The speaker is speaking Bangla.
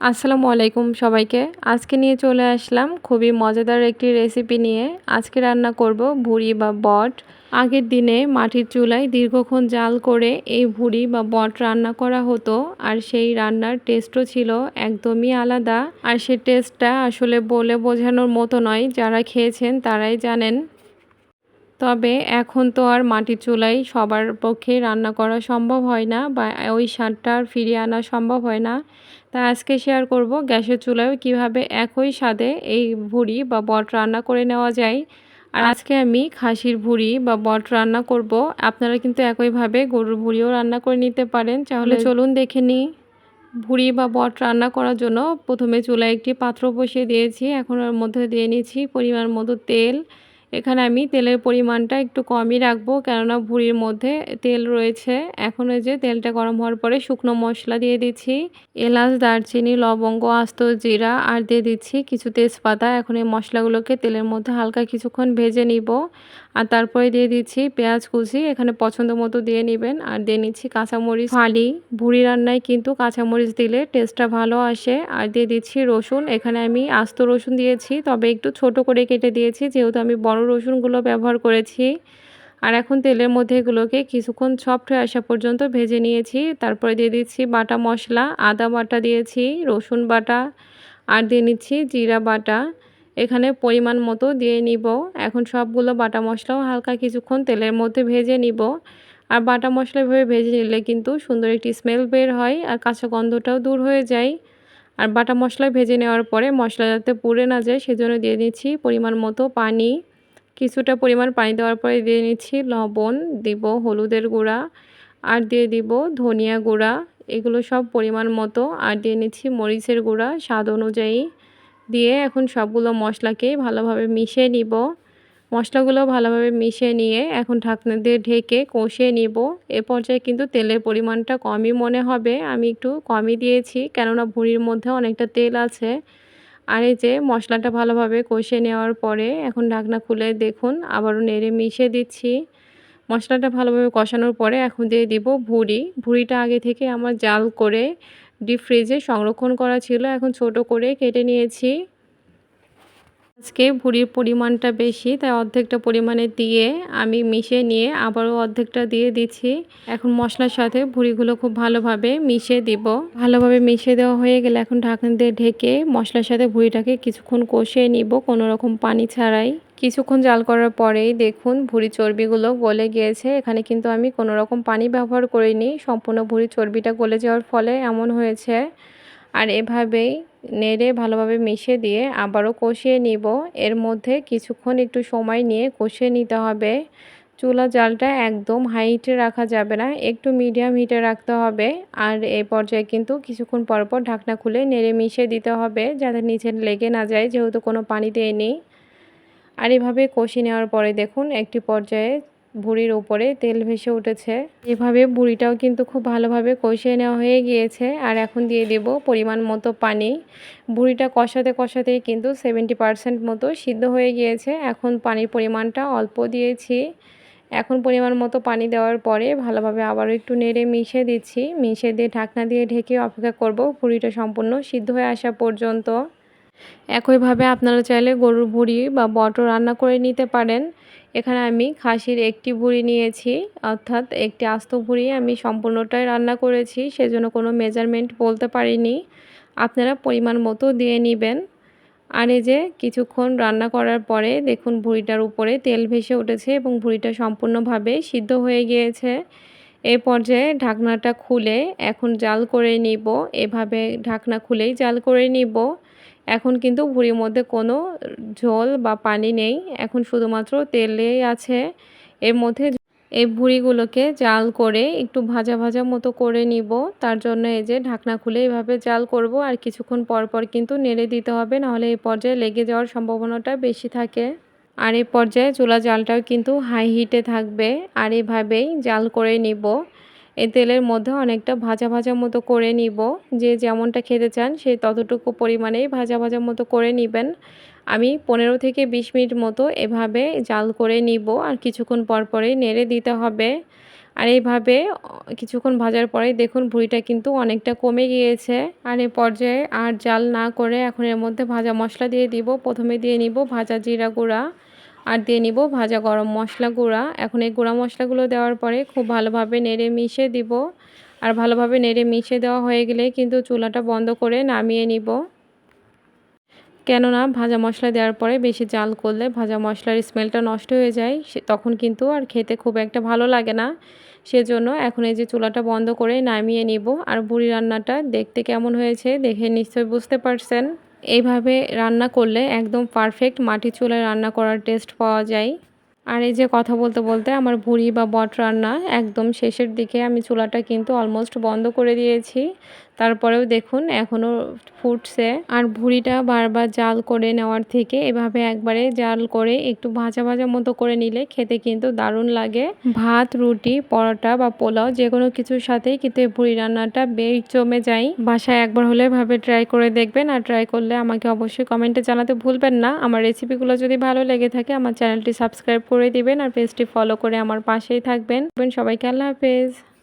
আসসালামু আলাইকুম সবাইকে। আজকে নিয়ে চলে আসলাম খুবই মজাদার একটি রেসিপি নিয়ে। আজকে রান্না করব ভুড়ি বা বট। আগের দিনে মাটির চুলায় দীর্ঘক্ষণ জাল করে এই ভুড়ি বা বট রান্না করা হতো আর সেই রান্নার টেস্টও ছিল একদমই আলাদা। আর সেই টেস্টটা আসলে বলে বোঝানোর মতো নয়, যারা খেয়েছেন তারাই জানেন। তবে এখন তো আর মাটির চুলায় সবার পক্ষে রান্না করা সম্ভব হয় না বা ওই স্বাদটা আর ফিরিয়ে আনা সম্ভব হয় না। তা আজকে শেয়ার করব গ্যাসের চুলায় কীভাবে একই স্বাদে এই ভুড়ি বা বট রান্না করে নেওয়া যায়। আর আজকে আমি খাসির ভুড়ি বা বট রান্না করব। আপনারা কিন্তু একইভাবে গরুর ভুড়িও রান্না করে নিতে পারেন। তাহলে চলুন দেখে নিই। ভুড়ি বা বট রান্না করার জন্য প্রথমে চুলায় একটি পাত্র বসিয়ে দিয়েছি। এখন ওর মধ্যে দিয়ে নিয়েছি পরিমাণ মতো তেল। এখানে আমি তেলের পরিমাণটা একটু কমই রাখব, কেননা ভুড়ির মধ্যে তেল রয়েছে। এখন যে তেলটা গরম হওয়ার পরে শুকনো মশলা দিয়ে দিচ্ছি, এলাচ, দারচিনি, লবঙ্গ, আস্ত জিরা, আর দিয়ে দিচ্ছি কিছু তেজপাতা। এখন এই মশলাগুলোকে তেলের মধ্যে হালকা কিছুক্ষণ ভেজে নিব। আর তারপরে দিয়ে দিচ্ছি পেঁয়াজ কুচি, এখানে পছন্দ মতো দিয়ে নেবেন। আর দিয়ে নিচ্ছি কাঁচামরিচ ফালি ভুড়ি রান্নায় কিন্তু কাঁচামরিচ দিলে টেস্টটা ভালো আসে। আর দিয়ে দিচ্ছি রসুন, এখানে আমি আস্ত রসুন দিয়েছি, তবে একটু ছোট করে কেটে দিয়েছি, যেহেতু আমি বড় রসুনগুলো ব্যবহার করেছি। আর এখন তেলের মধ্যে এগুলোকে কিছুক্ষণ সফট হয়ে আসা পর্যন্ত ভেজে নিয়েছি। তারপরে দিয়ে দিচ্ছি বাটা মশলা, আদা বাটা দিয়েছি, রসুন বাটা, আর দিয়ে নিচ্ছি জিরা বাটা। এখানে পরিমাণ মতো দিয়ে নিব। এখন সবগুলো বাটা মশলাও হালকা কিছুক্ষণ তেলের মধ্যে ভেজে নিব। আর বাটা মশলা এভাবে ভেজে নিলে কিন্তু সুন্দর একটি স্মেল বের হয় আর কাঁচা গন্ধটাও দূর হয়ে যায়। আর বাটা মশলা ভেজে নেওয়ার পরে মশলা যাতে পুড়ে না যায় সেজন্য দিয়ে নিচ্ছি পরিমাণ মতো পানি। কিছুটা পরিমাণ পানি দেওয়ার পরে দিয়ে নিচ্ছি লবণ, দিব হলুদের গুঁড়া আর দিয়ে দিব ধনিয়া গুঁড়া। এগুলো সব পরিমাণ মতো আর দিয়ে নিচ্ছি মরিচের গুঁড়া স্বাদ অনুযায়ী। দিয়ে এখন সবগুলো মশলাকে ভালোভাবে মিশিয়ে নিব। মশলাগুলো ভালোভাবে মিশিয়ে নিয়ে এখন ঢাকনা দিয়ে ঢেকে কষিয়ে নিব। এ পর্যায়ে কিন্তু তেলের পরিমাণটা কমই মনে হবে। আমি একটু কমই দিয়েছি, কেননা ভুঁড়ির মধ্যে অনেকটা তেল আছে। আর এই যে মশলাটা ভালোভাবে কষিয়ে নেওয়ার পরে এখন ঢাকনা খুলে দেখুন, আবারও নেড়ে মিশিয়ে দিচ্ছি। মশলাটা ভালোভাবে কষানোর পরে এখন দিয়ে দিব ভুড়ি। ভুড়িটা আগে থেকে আমার জাল করে ডিপ ফ্রিজে সংরক্ষণ করা ছিল। এখন ছোট করে কেটে নিয়েছি। আজকে ভুড়ির পরিমাণটা বেশি, তাই অর্ধেকটা পরিমাণে দিয়ে আমি মিশিয়ে নিয়ে আবারও অর্ধেকটা দিয়ে দিচ্ছি। এখন মশলার সাথে ভুড়িগুলো খুব ভালোভাবে মিশিয়ে দিব। ভালোভাবে মিশিয়ে দেওয়া হয়ে গেলে এখন ঢাকন দিয়ে ঢেকে মশলার সাথে ভুড়িটাকে কিছুক্ষণ কষিয়ে নিব কোনো রকম পানি ছাড়াই। কিছুক্ষণ জাল করার পরেই দেখুন ভুড়ি চর্বিগুলো গলে গিয়েছে। এখানে কিন্তু আমি কোনো রকম পানি ব্যবহার করিনি। সম্পূর্ণ ভুড়ি চর্বিটা গলে যাওয়ার ফলে এমন হয়েছে। আর এভাবেই নেড়ে ভালোভাবে মিশিয়ে দিয়ে আবারও কষিয়ে নিব। এর মধ্যে কিছুক্ষণ একটু সময় নিয়ে কষিয়ে নিতে হবে। চুলা জালটা একদম হাই হিটে রাখা যাবে না, একটু মিডিয়াম হিটে রাখতে হবে। আর এই পর্যায়ে কিন্তু কিছুক্ষণ পরপর ঢাকনা খুলে নেড়ে মিশিয়ে দিতে হবে যাতে নিচে লেগে না যায়, যেহেতু কোনো পানিতে নেই। আর এভাবে কষিয়ে নেওয়ার পরে দেখুন একটি পর্যায়ে ভুড়ির উপরে তেল ভেসে উঠেছে। এভাবে বুড়িটাও কিন্তু খুব ভালোভাবে কষিয়ে নেওয়া হয়ে গিয়েছে আর এখন দিয়ে দেব পরিমাণ মতো পানি। বুড়িটা কষাতে কষাতেই কিন্তু সেভেন্টি পারসেন্ট মতো সিদ্ধ হয়ে গিয়েছে। এখন পানির পরিমাণটা অল্প দিয়েছি। এখন পরিমাণ মতো পানি দেওয়ার পরে ভালোভাবে আবারও একটু নেড়ে মিশিয়ে দিচ্ছি। মিশিয়ে দিয়ে ঢাকনা দিয়ে ঢেকে অপেক্ষা করব ভুড়িটা সম্পূর্ণ সিদ্ধ হয়ে আসা পর্যন্ত। একইভাবে আপনারা চাইলে গরুর ভুড়ি বা বটর রান্না করে নিতে পারেন। এখানে আমি খাসির একটি ভুড়ি নিয়েছি, অর্থাৎ একটি আস্ত ভুড়ি আমি সম্পূর্ণটাই রান্না করেছি, সেজন্য কোনো মেজারমেন্ট বলতে পারিনি। আপনারা পরিমাণ মতো দিয়ে নেবেন। আর এই যে কিছুক্ষণ রান্না করার পরে দেখুন ভুঁড়িটার উপরে তেল ভেসে উঠেছে এবং ভুঁড়িটা সম্পূর্ণভাবে সিদ্ধ হয়ে গিয়েছে। এই পর্যায়ে ঢাকনাটা খুলে এখন জাল করে নিব। এভাবে ঢাকনা খুলেই জাল করে নিব। এখন কিন্তু ভুঁড়ির মধ্যে কোনো ঝোল বা পানি নেই। এখন শুধুমাত্র তেলেই আছে। এর মধ্যে এই ভুঁড়িগুলোকে জাল করে একটু ভাজা ভাজা মতো করে নিব। তার জন্য এই যে ঢাকনা খুলে এভাবে জাল করব। আর কিছুক্ষণ পর পর কিন্তু নেড়ে দিতে হবে। নাহলে এই পর্যায়ে লেগে যাওয়ার সম্ভাবনাটা বেশি থাকে। আর এই পর্যায়ে চুলা জালটাও কিন্তু হাই হিটে থাকবে। আর এভাবেই জাল করে নিব। এই তেলের মধ্যে অনেকটা ভাজা ভাজা মতো করে নিব। যে যেমনটা খেতে চান সেই ততটুকু পরিমাণেই ভাজা ভাজা মতো করে নেবেন। আমি পনেরো থেকে বিশ মিনিট মতো এভাবে জাল করে নিব আর কিছুক্ষণ পর পরেই নেড়ে দিতে হবে। আর এইভাবে কিছুক্ষণ ভাজার পরে দেখুন ভুঁড়িটা কিন্তু অনেকটা কমে গিয়েছে। আর এই পর্যায়ে আর জাল না করে এখন এর মধ্যে ভাজা মশলা দিয়ে দিব। প্রথমে দিয়ে নিব ভাজা জিরা গুঁড়া। আর দিয়ে নিব ভাজা গরম মশলা গুঁড়া। এখন এই গুঁড়া মশলাগুলো দেওয়ার পরে খুব ভালোভাবে নেড়ে মিশিয়ে দিব। আর ভালোভাবে নেড়ে মিশিয়ে দেওয়া হয়ে গেলে কিন্তু চুলাটা বন্ধ করে নামিয়ে নিব। কেননা ভাজা মশলা দেওয়ার পরে বেশি জাল করলে ভাজা মশলার স্মেলটা নষ্ট হয়ে যায় তখন কিন্তু আর খেতে খুব একটা ভালো লাগে না। সেজন্য এখন এই যে চুলাটা বন্ধ করে নামিয়ে নিব। আর বুড়ি রান্নাটা দেখতে কেমন হয়েছে দেখে নিশ্চয়ই বুঝতে পারছেন। এইভাবে রান্না করলে একদম পারফেক্ট মাটি চুলায় রান্না করার টেস্ট পাওয়া যায়। আর এই যে কথা বলতে বলতে আমার ভুড়ি বা বট রান্না একদম শেষের দিকে আমি চুলাটা কিন্তু অলমোস্ট বন্ধ করে দিয়েছি। তারপরেও দেখুন এখনও ফুটছে। আর ভুড়িটা বারবার জাল করে নেওয়ার থেকে এভাবে একবারে জাল করে একটু ভাজা ভাজা মতো করে নিলে খেতে কিন্তু দারুণ লাগে। ভাত, রুটি, পরোটা বা পোলাও যে কোনো কিছুর সাথেই কিন্তু এই ভুড়ি রান্নাটা বেশ জমে যায়। বাসায় একবার হলে ভাবে ট্রাই করে দেখবেন আর ট্রাই করলে আমাকে অবশ্যই কমেন্টে জানাতে ভুলবেন না। আমার রেসিপিগুলো যদি ভালো লেগে থাকে আমার চ্যানেলটি সাবস্ক্রাইব করে দিবেন আর পেজটি ফলো করে আমার পাশেই থাকবেন। সবাইকে আল্লাহ হাফেজ।